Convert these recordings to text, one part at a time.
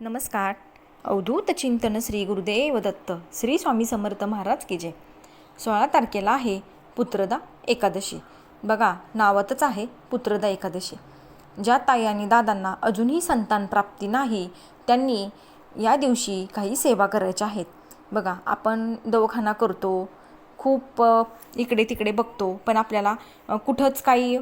नमस्कार. अवधूत चिंतन श्री गुरुदेव दत्त श्री स्वामी समर्थ महाराज की जय. सोळा तारखेला आहे पुत्रदा एकादशी. बघा नावातच आहे पुत्रदा एकादशी. ज्या ताई आणि दादांना अजूनही संतान प्राप्ती नाही त्यांनी या दिवशी काही सेवा करायच्या आहेत. बघा आपण दवाखाना करतो खूप इकडे तिकडे बघतो पण आपल्याला कुठंच काही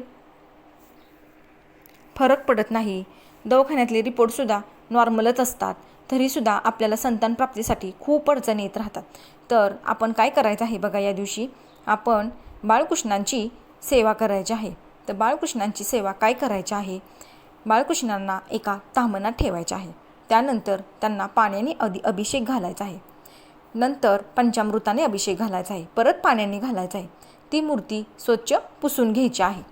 फरक पडत नाही. दवाखान्यातले रिपोर्टसुद्धा नॉर्मलच असतात. तरीसुद्धा आपल्याला संतान प्राप्तीसाठी खूप अडचणी येत राहतात. तर आपण काय करायचं आहे बघा या दिवशी? आपण बाळकृष्णांची सेवा करायची आहे. तर बाळकृष्णांची सेवा काय करायची आहे? बाळकृष्णांना एका तामनात ठेवायचे आहे. त्यानंतर त्यांना पाण्याने अधि अभिषेक घालायचा आहे. नंतर पंचामृताने अभिषेक घालायचा आहे. परत पाण्याने घालायचा आहे. ती मूर्ती स्वच्छ पुसून घ्यायची आहे.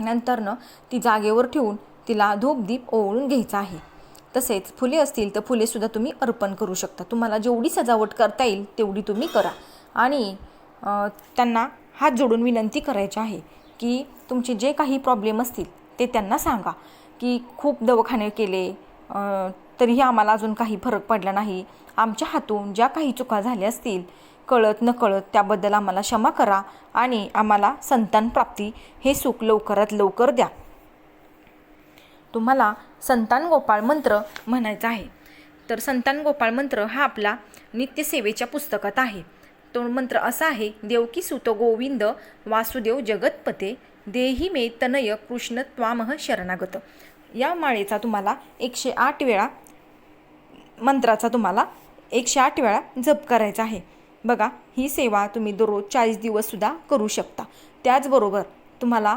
नंतरनं ती जागेवर ठेवून तिला धूपदीप ओवळून घ्यायचा आहे. तसेच फुले असतील तर फुलेसुद्धा तुम्ही अर्पण करू शकता. तुम्हाला जेवढी सजावट करता येईल तेवढी तुम्ही करा. आणि त्यांना हात जोडून विनंती करायची आहे की तुमचे जे काही प्रॉब्लेम असतील ते त्यांना सांगा. की खूप दवाखाने केले तरीही आम्हाला अजून काही फरक पडला नाही. आमच्या हातून ज्या काही चुका झाल्या असतील कळत न कळत त्याबद्दल आम्हाला क्षमा करा आणि आम्हाला संतान प्राप्ती हे सुख लवकरात लवकर द्या. तुम्हाला संतान गोपाळ मंत्र म्हणायचा आहे. तर संतान गोपाळ मंत्र हा आपला नित्यसेवेच्या पुस्तकात आहे. तो मंत्र असा आहे देवकी सुत गोविंद वासुदेव जगतपते देही मे तनय कृष्ण त्वामह शरणागत. या माळेचा तुम्हाला एकशे आठ वेळा मंत्राचा तुम्हाला एकशे आठ वेळा जप करायचा आहे. बघा ही सेवा तुम्ही दररोज चाळीस दिवससुद्धा करू शकता. त्याचबरोबर तुम्हाला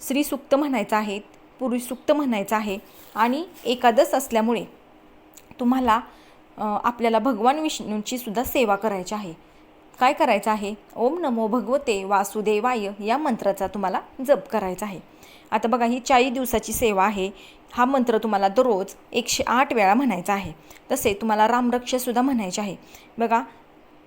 श्रीसुक्त म्हणायचं आहे पुरुषसुक्त म्हणायचं आहे. आणि एकादश असल्यामुळे तुम्हाला आपल्याला भगवान विष्णूंची सुद्धा सेवा करायची आहे. काय करायचं आहे? ओम नमो भगवते वासुदेवाय या मंत्राचा तुम्हाला जप करायचा आहे. आता बघा ही चाळीस दिवसाची सेवा आहे. हा मंत्र तुम्हाला दररोज एकशे आठ वेळा म्हणायचा आहे. तसे तुम्हाला रामरक्षसुद्धा म्हणायचे आहे. बघा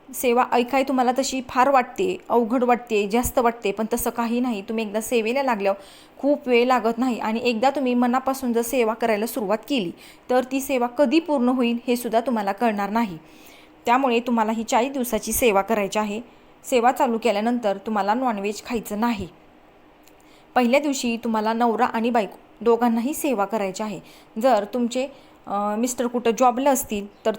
सेवा ऐकाय तुम्हाला तशी फार वाटते अवघड वाटते जास्त वाटते पण तसं काही नाही. तुम्ही एकदा सेवेला लागल्यावर खूप वेळ लागत नाही आणि एकदा तुम्ही मनापासून जर सेवा करायला सुरुवात केली तर ती सेवा कधी पूर्ण होईल हे सुद्धा तुम्हाला कळणार नाही. त्यामुळे तुम्हाला ही चाळीस दिवसाची सेवा करायची आहे. सेवा चालू केल्यानंतर तुम्हाला नॉनव्हेज खायचं नाही. पहिल्या दिवशी तुम्हाला नवरा आणि बायको दोघांनाही सेवा करायची आहे. जर तुमचे मिस्टर कुठं जॉबला असतील तर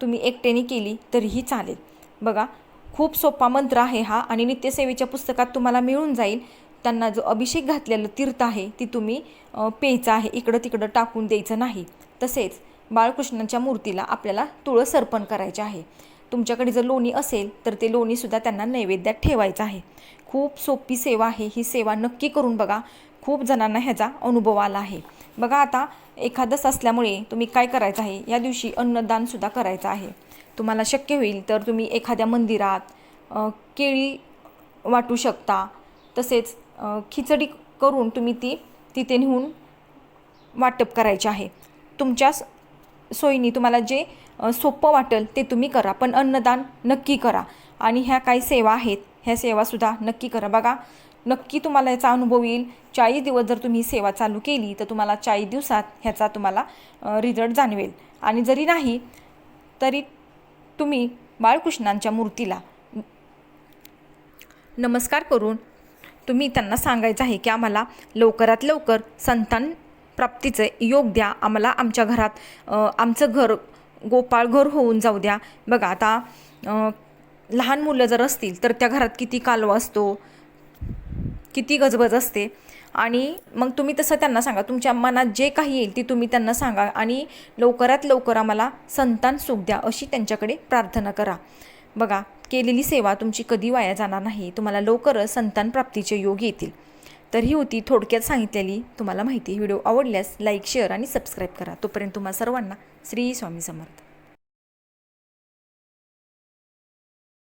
तुम्ही एकट्याने केली तरीही चालेल. बघा खूप सोपा मंत्र आहे हा आणि नित्यसेवेच्या पुस्तकात तुम्हाला मिळून जाईल. त्यांना जो अभिषेक घातलेलं तीर्थ आहे ती तुम्ही प्यायचं आहे इकडं तिकडं टाकून द्यायचं नाही. तसेच बाळकृष्णांच्या मूर्तीला आपल्याला तुळस अर्पण करायचे आहे. तुमच्याकडे जर लोणी असेल तर ते लोणीसुद्धा त्यांना नैवेद्यात ठेवायचं आहे. खूप सोपी सेवा आहे ही सेवा नक्की करून बघा. खूप जणांना ह्याचा अनुभव आला आहे. बघा आता एखादंच असल्यामुळे तुम्ही काय करायचं आहे? या दिवशी अन्नदानसुद्धा करायचं आहे. तुम्हाला शक्य होईल तर तुम्ही एखाद्या मंदिरात केळी वाटू शकता. तसेच खिचडी करून तुम्ही ती तिथे नेऊन वाटप करायचे आहे. तुमच्या स- तुम्हाला जे सोपं वाटेल ते तुम्ही करा पण अन्नदान नक्की करा. आणि ह्या काही सेवा आहेत ह्या सेवासुद्धा नक्की करा. बघा नक्की तुम्हाला याचा अनुभव येईल. चाळीस दिवस जर तुम्ही सेवा चालू केली तर तुम्हाला चाळीस दिवसात ह्याचा तुम्हाला रिझल्ट जाणवेल. आणि जरी नाही तरी तुम्ही बाळकृष्णांच्या मूर्तीला. नमस्कार करून तुम्ही त्यांना सांगायचं आहे की आम्हाला लवकरात लवकर संतान प्राप्तीचे योग द्या. आम्हाला आमच्या घरात आमचं घर गोपाळ घर होऊन जाऊ द्या. बघा आता लहान मुलं जर असतील तर त्या घरात किती कालवा असतो. किती गजबज असते. आणि मग तुम्ही तसं त्यांना सांगा. तुमच्या मनात जे काही येईल ती तुम्ही त्यांना सांगा. आणि लवकरात लवकर आम्हाला संतान सुख द्या अशी त्यांच्याकडे प्रार्थना करा. बघा केलेली सेवा तुमची कधी वाया जाणार नाही. तुम्हाला लवकरच संतान प्राप्तीचे योग येतील. तर ही होती थोडक्यात सांगितलेली तुम्हाला माहिती. व्हिडिओ आवडल्यास लाईक शेअर आणि सबस्क्राईब करा. तोपर्यंत तुम्हा सर्वांना श्री स्वामी समर्थ.